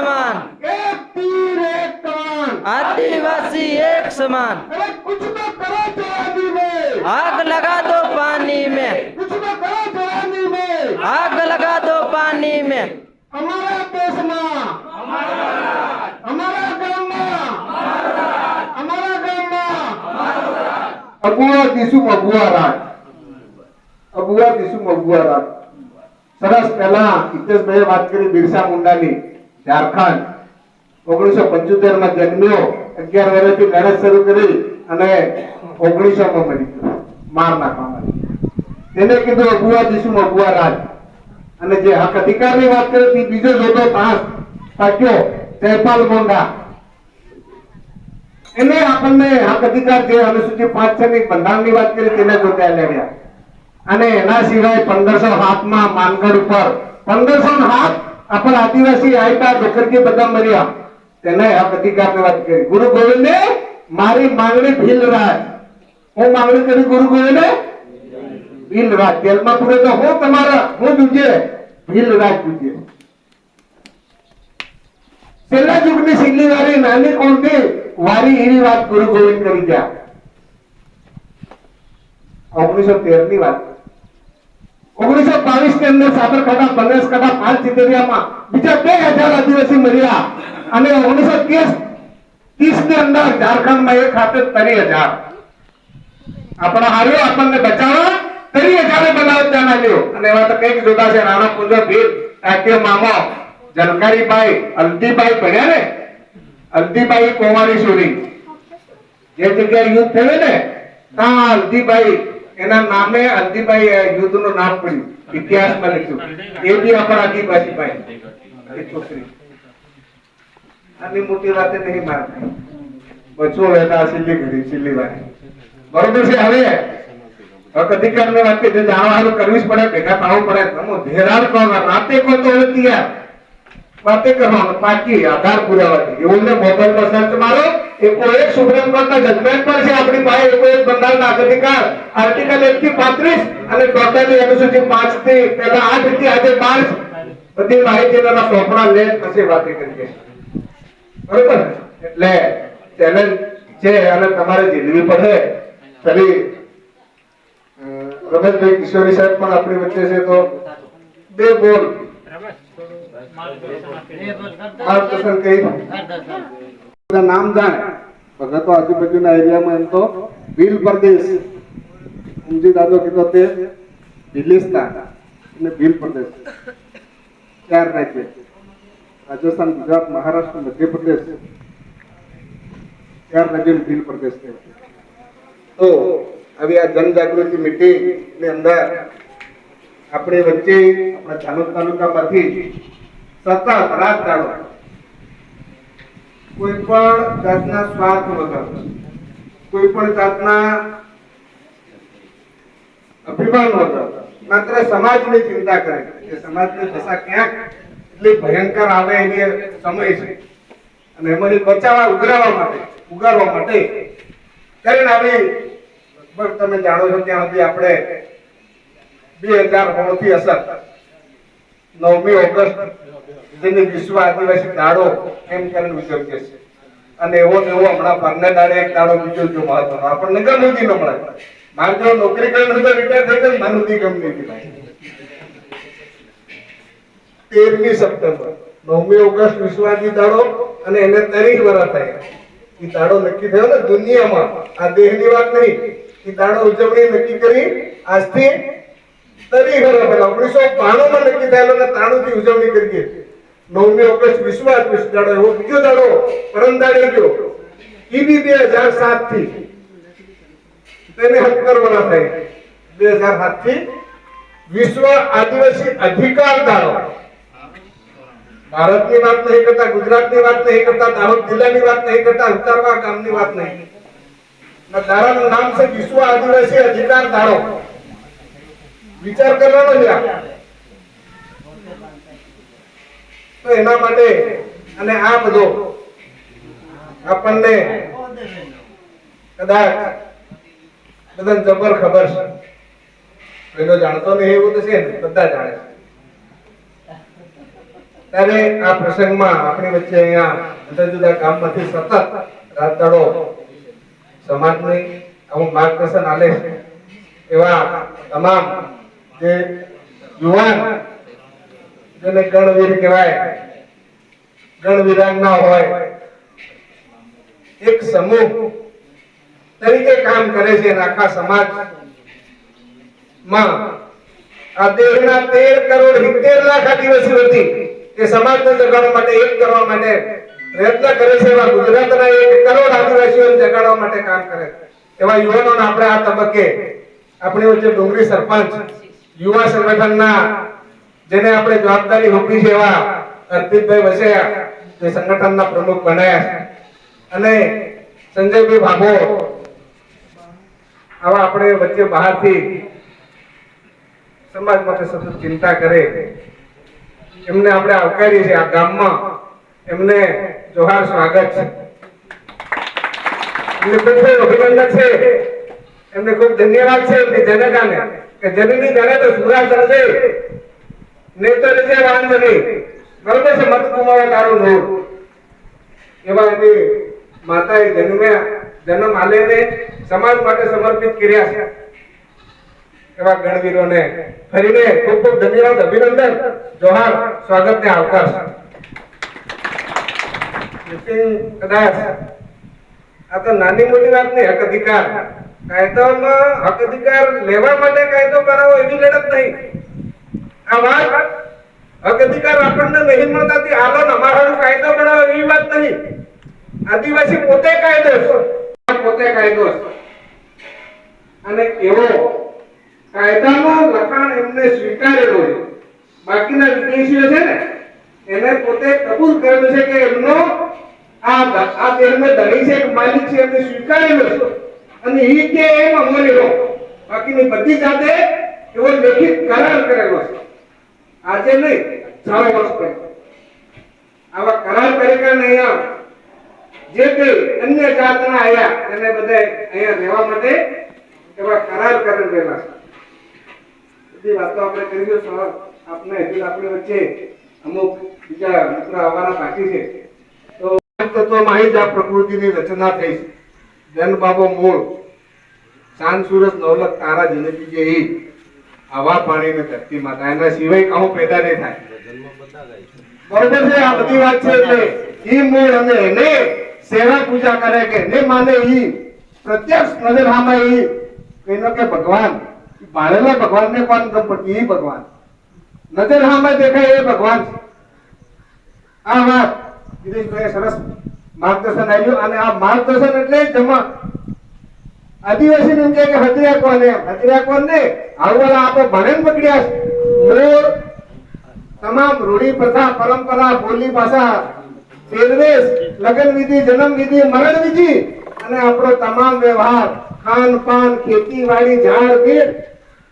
આદિવાસી એક સમાન એક તીર એક કમાન आदिवासी एक समान अरे कुछ तो करो जवानी में आग लगा दो पानी में कुछ तो करो जवानी में आग लगा दो पानी में અમારા દેશમાં અમારા ગામમાં અમારા ગામમાં અબુઆ દીસુમ અબુઆ રાગ અબુઆ દીસુમ અબુઆ રાગ સરસ પહેલા હિતેશભાઈએ વાત કરી બિરસા મુંડાની ઝારખંડ ઓગણીસો પંચોતેરમાં જન્મ્યો, અગિયાર વર્ષથી લડત શરૂ કરી અને ઓગણીસો માં મરી ગયો માર નાખવામાં તેને કીધું અબુઆ દીસુમ અબુઆ રાજ. અને જે હક અધિકારની વાત કરી બીજો જોતો તાસ પાક્યો જયપાલ મોંડા. એને આપણને હક અધિકાર જે અનુસૂચિત પાંચ છ ની બંધારણની વાત કરી, તેને જોતા લેવ્યા અને એના સિવાય પંદરસો સાતમાં માનગઢ ઉપર, પંદરસો સાત આપણા આદિવાસી આયતા ડોકરજી બધા મર્યા તેને હક અધિકારની વાત કરી. ગુરુ ગોવિંદે મારી માંગણી ભીલ રાજ હું માંગણી કરી ગુરુ ગોવિંદે? ભીલ રાજ તેલમાં પૂરે તો હું તમારા, હું જુજે ભીલ રાજ જુજે પેલા યુગની સિંગલી વારી, નાની કોણથી વારી એવી વાત ગુરુ ગોવિંદ કરી ગયા. ઓગણીસો તેરની વાત ઓગણીસો બાવીસની અંદર સાબરકાંઠા બનાસકાંઠા પાંચ સિત્તેરિયામાં બીજા બે હજાર આદિવાસી મર્યા અને ઓગણીસો ત્રીસની અંદર ઝારખંડમાં એક ખાતે તરી હજાર. આપણા હાર્યો, આપણને બચાવવા તરી હજારે બનાવ ત્યાં આવ્યો અને એવા તો કંઈક જોતા છે નાના પુંજર ભીલ, રાખ્યો મામો જલકારીભાઈ હલ્દીભાઈ ભણ્યા ને? હલ્દીભાઈ કોમારી સુરી. જે જગ્યાએ યુદ્ધ થયું ને, ત્યાં હલ્દીભાઈ એના નામે હલ્દીભાઈ યુદ્ધનું નામ પડ્યું. ઇતિહાસમાં લખ્યું. એ બી અપરાધી આદિવાસી ભાઈ એ છોકરી. આની મોટી વાત નહીં મારતા બચો એના છેલ્લી ઘડી છેલ્લી વારી. બરોબર છે, હવે? અધિકાર ને વાત કે જાણવાનું કરવી જ પડે, ભેગા થવું પડે. ધેરાર કહો રાતે કહો તો નથી યાર વાતે કરવાનો પાકી આધાર પુરાવાથી. એવું ને મોબાઈલ પર સર્ચ મારો, એકો એક સુપ્રીમ કોર્ટ ના જજમેન્ટ પર છે, આપણી પાસે એકો એક હક અધિકાર આર્ટિકલ એક થી પાંત્રીસ અને ટોટલી અનુસૂચિ પાંચથી પેલા આઠથી આજે પાંચ બધી માહિતીના સોંપણા લે, પછી વાત કરીએ. બરોબર? એટલે ચેલેન્જ છે અને તમારે ઝીલવી પડે. ફરી રમેશભાઈ કિશોરી સાહેબ પણ આપણી વચ્ચે છે, તો બે બોલ. નામ જાણે. ભગતો આજુબાજુના એરિયામાં એમ તો ભીલ પ્રદેશ. ઊંઝી દાદો કીધો તે ભીલિસ્તાન અને ભીલ પ્રદેશ. ચાર રાજ્ય. રાજસ્થાન, ગુજરાત, મહારાષ્ટ્ર, મધ્યપ્રદેશ. ચાર રાજ્ય ભીલ પ્રદેશ તો હવે આ જનજાગૃતિ મીટિંગની અંદર આપણે વચ્ચે આપણા ચાલોદ તાલુકામાંથી સતત રાત દાડો કોઈ પણ જાતના સ્વાર્થ વગર, કોઈ પણ જાતના અભિમાન વગર, માત્ર સમાજની ચિંતા કરે. કે સમાજની દશા ક્યાંક એટલી ભયંકર આવે એની સમય છે. અને એમાંથી બચાવવા, ઉઘરાવવા માટે ઉગારવા માટે કરીને આવી, લગભગ તમે જાણો છો ત્યાં સુધી આપણે બે હજાર હોળથી અસર. નવમી ઓગસ્ટ જેને વિશ્વ આદિવાસી દાડો એમ કરીને ઉજવીએ છે. અને એવો ને એવો હમણાં પરના દાડે એક દાડો બીજો જો મહત્વનો. આપણને ગમે નથી ન મારે જો નોકરી કરીને તો રિટાયર થઈ ગયો મને નથી ગમ નથી તેરમી સપ્ટેમ્બર, નવમી ઓગસ્ટ વિશ્વાદી દાડો અને એને તારીખ વરા થાય. એ દાડો નક્કી થયો ને દુનિયામાં. આ દેહની વાત નહીં. એ દાડો ઉજવણી નક્કી કરી. આજથી તરી નવમી ઓગસ્ટ વિશ્વથી વિશ્વ આદિવાસી અધિકાર દાડો. ભારતની વાત નહીં કરતા, ગુજરાતની વાત નહીં કરતા, દાહોદ જિલ્લાની વાત નહીં કરતા ઉત્તરવા ગામની વાત નહીં. દાડાનું નામ છે વિશ્વ આદિવાસી અધિકાર દાડો. વિચાર કરવાનો આ. તો એના માટે અને આ બધો આપણને કદાચ બધા જબર ખબર છે. પેલો જાણતો નહીં એવું તો છે ને, બધા જાણે ત્યારે આ પ્રસંગમાં આપણી વચ્ચે અહીંયા જુદા જુદા ગામમાંથી સતત રાત દાડો સમાજની અમુક માર્ગદર્શન આલે છે. એવા તમામ જે યુવાન, જેને ગણવીર કહેવાય, ગણવીરાંગના હોય, એક સમૂહ તરીકે કામ કરે છે આખા સમાજમાં આ દેશના તેર કરોડ સિત્તેર લાખ આદિવાસી હતી એ સમાજને જગાડવા માટે એક કરવા માટે પ્રયત્ન કરે છે એવા ગુજરાતના એક કરોડ આદિવાસીઓને જગાડવા માટે કામ કરે છે. એવા યુવાનોને આપણે આ તબક્કે આપણી વચ્ચે ડુંગળી સરપંચ યુવા સંગઠનના જેને આપણે જવાબદારી સોંપી છે એવા અર્પિતભાઈ વસેયા જે સંગઠનના પ્રમુખ બનાયા અને સંજયભાઈ ભાભો, આવા આપણે વચ્ચે બહારથી સમાજ માટે સતત ચિંતા કરે. એમને આપણે આવકારીએ છીએ આ ગામમાં. એમને જોહાર સ્વાગત છે. એમને ખૂબ અભિનંદન છે. એમને ખૂબ ધન્યવાદ છે એમની જનતાને. કે જમીની ધરે તો સુરા ચડશે નેતર છે નહીં. ગમે છે, મત ગુમાવે તારું નોર એવા એની માતાએ જન્મ્યા જન્મ આલેને સમાજ માટે સમર્પિત કર્યા છે. એવા ગણવીરોને ફરીને ખૂબ ખૂબ ધન્યવાદ, અભિનંદન. જોહાર સ્વાગત ને આવકાર કદાચ આ તો નાની મોટી વાત નહીં હક અધિકાર. કાયદામાં હક લેવા માટે કાયદો બનાવો એવી લડત નહીં. આ વાત હક આપણને નહીં મળતાથી હાલો ને અમારો કાયદો બનાવો એવી વાત નહીં. આદિવાસી પોતે કાયદો પોતે કાયદો અને એવો કાયદામાં લખાણ એમને સ્વીકારેલો છે. બાકીના વિદેશીઓ છે ને, એને પોતે કબૂલ કરેલું છે કે એમનો આ આ દેશમાં ધણી છે માલિક છે, એમને સ્વીકારેલો છે. અને એ કે એમાં રહો બાકીની બધી જાતે એવો લેખિત કરાર કરેલો છે. આજે નહીં, ચાર વર્ષ પહેલા. આવા કરાર તરીકે અહીંયા જે કઈ અન્ય જાતના આયા, એને બધે અહીંયા રહેવા માટે એવા કરાર કરેલા છે. બધી વાતો આપણે કરી સર. આપને હજી આપણી વચ્ચે અમુક બીજા મિત્ર આવવાના બાકી છે. તો તત્વમાં જ આ પ્રકૃતિની રચના થઈ છે. જન બાબો મૂળ. ચાંદ સુરત નવલક તારા જિંદગી જે ઈ. હવા પાણી ને ધરતી માતા. એના સિવાય કહું પેદા નહીં થાય. બરોબર છે, આ બધી વાત છે એટલે ઈ મૂળ અને એને સેવા પૂજા કરે કે ને માને ઈ. પ્રત્યક્ષ નજર હામે ઈ કઈનો કે ભગવાન. ભાળેલા ભગવાન ને ગમ પડતી ઈ ભગવાન. નજર હામે દેખાય એ ભગવાન છે. આ વાત. સરસ માર્ગદર્શન આપ્યું અને આ માર્ગદર્શન એટલે જમા. આદિવાસી એમ કે હતિયા કોણ એમ. હતિયા કોણ ને આવવાલા આપણે ભણે પકડ્યા. મૂળ, તમામ રૂઢી, પ્રથા, પરંપરા, બોલી, ભાષા પહેરવેશ લગ્ન વિધિ, જન્મ વિધિ, મરણ વિધિ અને આપણો તમામ વ્યવહાર, ખાન પાન ખેતીવાડી ઝાડ, બીડ,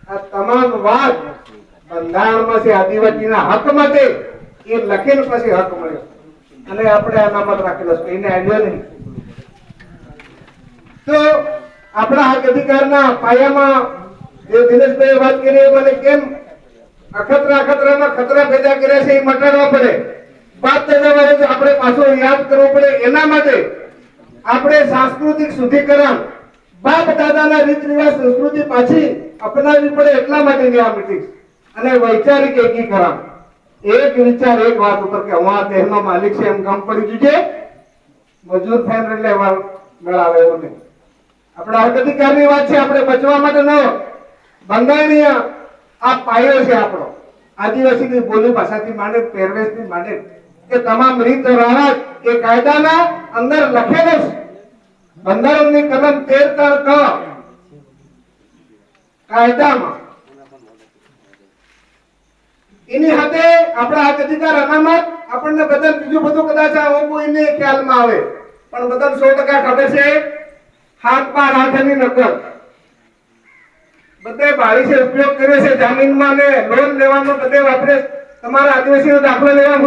આ તમામ વાત બંધારણમાં છે આદિવાસીના હક માટે. એ લખેલ પછી હક મળ્યો. અને આપણે અનામત રાખેલા છે, એને આઈડિયા નહીં. તો આપણા હક અધિકારના પાયામાં જે દિનેશભાઈએ વાત કરી, એ મને કેમ અખતરા અખતરામાં ખતરા પેદા કર્યા છે એ મટાડવા પડે? વાત દાદાવાળે જો આપણે પાછો યાદ કરવો પડે. એના માટે આપણે સાંસ્કૃતિક શુદ્ધિકરણ, બાપ દાદાના રીત રિવાજ, સંસ્કૃતિ પાછી અપનાવવી પડે એટલા માટે આ અને વૈચારિક એકીકરણ. એક વિચાર, એક વાત ઉપર કે હું આ દેહનો માલિક છે, એમ કામ પડી જુજે મજૂર થઈને એટલે એમાં મેળાવે એવું નહીં. આપણા હક અધિકારની વાત છે, આપણે બચવા માટે ન બંધારણીય આ પાયો છે આપણો. આદિવાસીની બોલી ભાષાથી માંડે, પહેરવેશથી માંડે. કે તમામ રીત રાહત એ કાયદાના અંદર લખેલો છે. બંધારણની કલમ તેર ત્રણ કાયદામાં એની હાથે આપણા હક અધિકાર અનામત, આપણને બધા બીજું બધું કદાચ આ કોઈને ખ્યાલમાં આવે. પણ બધા સો ટકા ખબર છે, હાથ પાર હાથની નકલ. બધે બારીસે ઉપયોગ કર્યો છે જમીનમાં ને લોન લેવાનો બધે વાપરે. તમારા આદિવાસીનો દાખલો લેવા